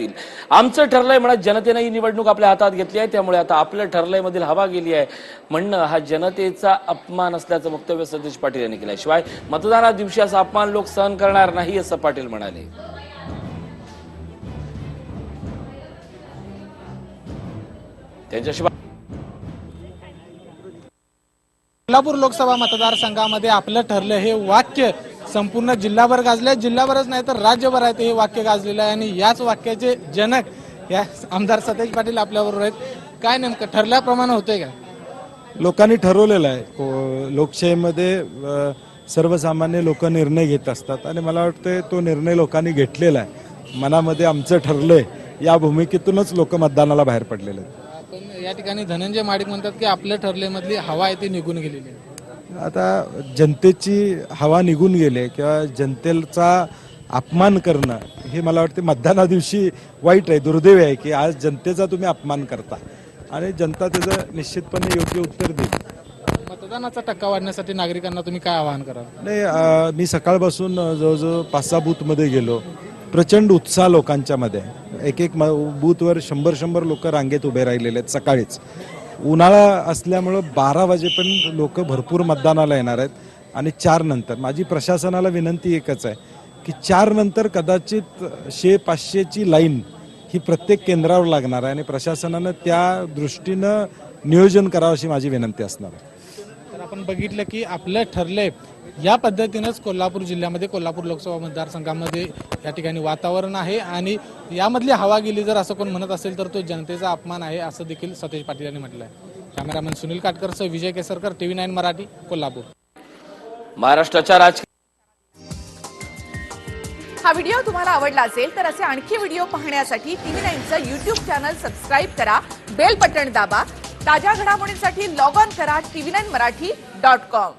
असतील आमचं ठरलंय म्हणत जनतेनं ही निवडणूक आपल्या हातात घेतली आहे त्यामुळे आता आपलं ठरलंय मधील हवा गेली आहे. म्हणणं हा जनतेचा अपमान असल्याचं वक्तव्य सतीश पाटील यांनी केलं शिवाय मतदाना दिवशी असा अपमान लोक सहन करणार नाही असं पाटील म्हणाले. त्यांच्याशिवाय कोल्हापूर लोकसभा मतदारसंघामध्ये आपलं ठरलं हे वाक्य. संपूर्ण जिल्हाभर गाजले जिल्हाभरच नाही तर राज्यभर आहे ते हे वाक्य गाजलेलं आहे. आणि याच वाक्याचे जनक या आमदार सतेज पाटील आपल्याबरोबर आहेत. काय नेमकं ठरल्याप्रमाणे होतंय का? लोकांनी ठरवलेलं आहे. लोकशाहीमध्ये सर्वसामान्य लोक निर्णय घेत असतात. आणि मला वाटतं तो निर्णय लोकांनी घेतलेला आहे. मनामध्ये आमचं ठरलंय. या भूमिकेतूनच लोक मतदानाला बाहेर पडलेले आहेत. पण या ठिकाणी धनंजय माडिक म्हणतात की आपलं ठरलेमधली हवा आहे ती निघून गेलेली आहे. आता जनतेची हवा निघून गेली किंवा जनतेचा अपमान करणं हे मला वाटते मतदाना दिवशी वाईट आहे दुर्दैव आहे की आज जनतेचा तुम्ही अपमान करता. आणि जनता त्याचं निश्चितपणे योग्य उत्तर देईल. मतदानाचा टक्का वाढण्यासाठी नागरिकांना तुम्ही काय आवाहन कराल? नाही अ, मी सकाळपासून जवळजवळ पाच सहा बूथमध्ये गेलो. प्रचंड उत्साह लोकांच्या मध्ये. आहे. एक एक म- बूथवर शंभर शंभर लोक रांगेत उभे राहिलेले आहेत सकाळीच. उन्हाळा असल्यामुळं बारा वाजेपर्यंत लोक भरपूर मतदानाला येणार आहेत आणि चार नंतर. माझी प्रशासनाला विनंती एकच आहे की चार नंतर कदाचित शे पाचशेची लाईन ही प्रत्येक केंद्रावर लागणार आहे आणि प्रशासनानं त्या दृष्टीनं नियोजन करावं अशी माझी विनंती असणार आहे. तर आपण बघितलं की आपलं ठरलंय या पद्धतीनंच कोल्हापूर जिल्ह्यामध्ये कोल्हापूर लोकसभा मतदारसंघामध्ये या ठिकाणी वातावरण आहे आणि यामधली हवा गेली जर असं कोण म्हणत असेल तर तो जनतेचा अपमान आहे असं देखील सतेज पाटील यांनी म्हटलं आहे कॅमेरामॅन सुनील काटकरसह विजय केसरकर टीव्ही नाईन मराठी कोल्हापूर. महाराष्ट्राच्या राजकीय हा व्हिडिओ तुम्हाला आवडला असेल तर असे आणखी व्हिडिओ पाहण्यासाठी टीव्ही नाईनचं युट्यूब चॅनल सबस्क्राईब करा बेल बटण दाबा ताज्या घडामोडींसाठी लॉग ऑन करा TV nine Marathi dot com.